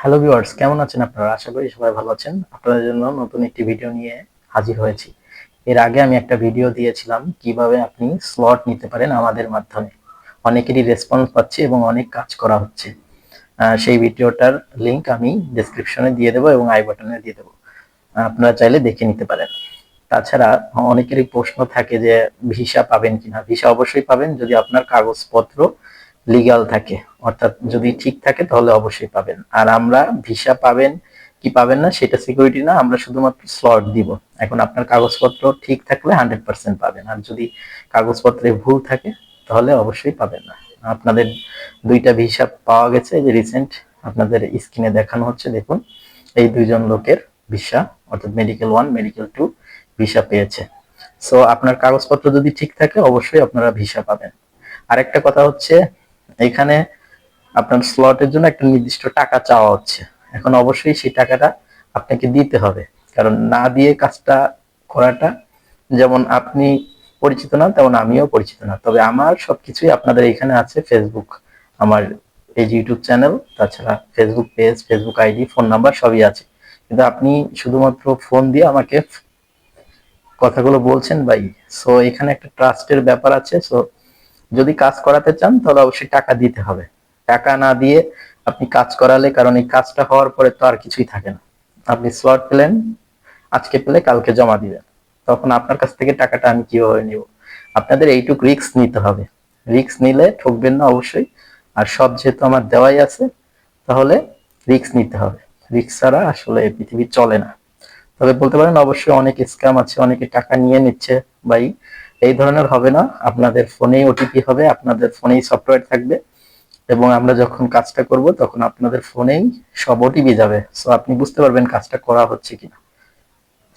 Hello viewers কেমন আছেন আপনারা? আশা করি সবাই ভালো আছেন। আপনাদের জন্য নতুন একটি ভিডিও নিয়ে হাজির হয়েছি। এর আগে আমি একটা ভিডিও দিয়েছিলাম কীভাবে আপনি স্লট নিতে পারেন আমাদের মাধ্যমে। অনেকেরই রেসপন্স পাচ্ছে এবং অনেক কাজ করা হচ্ছে। সেই ভিডিওটার লিংক আমি ডেসক্রিপশনে দিয়ে দেবো এবং আই বাটনে দিয়ে দেবো। আপনারা চাইলে দেখে নিতে পারেন। তাছাড়া অনেকেরই প্রশ্ন থাকে যে ভিসা পাবেন কিনা? ভিসা অবশ্যই পাবেন যদি আপনার কাগজপত্র লিগ্যাল থাকে। অর্থাৎ যদি ঠিক থাকে তাহলে অবশ্যই পাবেন। আর আমরা ভিসা পাবেন কি পাবেন না সেটা সিকিউরিটি না, আমরা শুধুমাত্র স্লট দিব। এখন আপনার কাগজপত্র ঠিক থাকলে হান্ড্রেড পার্সেন্ট পাবেন। আর যদি কাগজপত্রে ভুল থাকে তাহলে অবশ্যই পাবেন না। আপনাদের দুইটা ভিসা পাওয়া গেছে যে রিসেন্ট আপনাদের স্ক্রিনে দেখানো হচ্ছে, দেখুন। এই দুইজন লোকের ভিসা, অর্থাৎ medical one medical two visa পেয়েছে। সো আপনার কাগজপত্র যদি ঠিক থাকে, অবশ্যই আপনারা ভিসা পাবেন। আরেকটা কথা হচ্ছে, এখানে আপনার স্লটের জন্য একটা নির্দিষ্ট টাকা চাওয়া হচ্ছে। এখন অবশ্যই সেই টাকাটা আপনাকে দিতে হবে। কারণ না দিয়ে কাজটা করাটা যেমন আপনি পরিচিত না, তেমন আমিও পরিচিত না। তবে আমার সবকিছুই আপনাদের এখানে আছে ফেসবুক আমার এই ইউটিউব চ্যানেল তাছাড়া Facebook page Facebook ID phone number সবই আছে। কিন্তু আপনি শুধুমাত্র ফোন দিয়ে আমাকে কথাগুলো বলছেন ভাই। সো এখানে একটা ট্রাস্টের ব্যাপার আছে। সো যদি কাজ করাতে চান, তাহলে অবশ্যই টাকা দিতে হবে। টাকা না দিয়ে আপনি কাজ করালে, কারণ এই কাজটা হওয়ার পরে তো আর কিছুই থাকে না। আপনি স্লট পেলেন, আজকে পেলে, কালকে জমা দিবেন। তখন আপনার কাছ থেকে টাকাটা আমি কীভাবে নিব? আপনাদের এইটুক রিস্ক নিতে হবে। রিস্ক নিলে ঠকবেন না অবশ্যই। আর সব যেহেতু আমার দেওয়াই আছে, তাহলে রিস্ক নিতে হবে। রিক্স ছাড়া আসলে পৃথিবী চলে না। তবে বলতে পারেন, অবশ্যই অনেক স্ক্যাম আছে, অনেকে টাকা নিয়ে নিচ্ছে। ভাই, এই ধরনের হবে না। আপনাদের ফোনেই ওটিপি হবে, আপনাদের ফোনেই সফটওয়্যার থাকবে। এবং আমরা যখন কাজটা করব, তখন আপনাদের ফোনেই সব ওটিপি যাবে। সো আপনি বুঝতে পারবেন কাজটা করা হচ্ছে কিনা।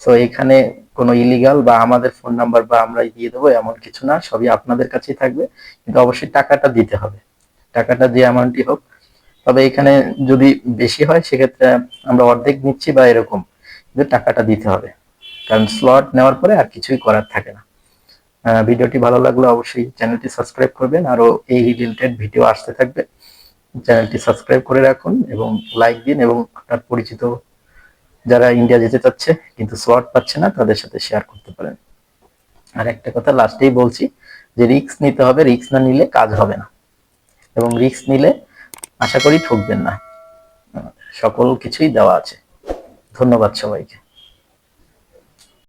সো এখানে কোনো ইলিগাল বা আমাদের ফোন নাম্বার বা আমরা দিয়ে দেবো এমন কিছু না, সবই আপনাদের কাছেই থাকবে। কিন্তু অবশ্যই টাকাটা দিতে হবে। টাকাটা যে অ্যামাউন্টই হোক। তবে এখানে যদি বেশি হয়, সেক্ষেত্রে আমরা অর্ধেক নিচ্ছি বা এরকম। কিন্তু টাকাটা দিতে হবে। কারণ স্লট নেওয়ার পরে আর কিছুই করার থাকে না। ভিডিওটি ভালো লাগলে অবশ্যই চ্যানেলটি সাবস্ক্রাইব করবেন। আরও এই রিলেটেড ভিডিও আসতে থাকবে। চ্যানেলটি সাবস্ক্রাইব করে রাখুন এবং লাইক দিন এবং আপনার পরিচিত যারা ইন্ডিয়া যেতে চাচ্ছে কিন্তু স্লট পাচ্ছে না, তাদের সাথে শেয়ার করতে পারেন। আর একটা কথা লাস্টেই বলছি যে রিস্ক নিতে হবে, রিস্ক না নিলে কাজ হবে না। এবং রিস্ক নিলে আশা করি ঠকবেন না। সকল কিছুই দেওয়া আছে। ধন্যবাদ সবাইকে।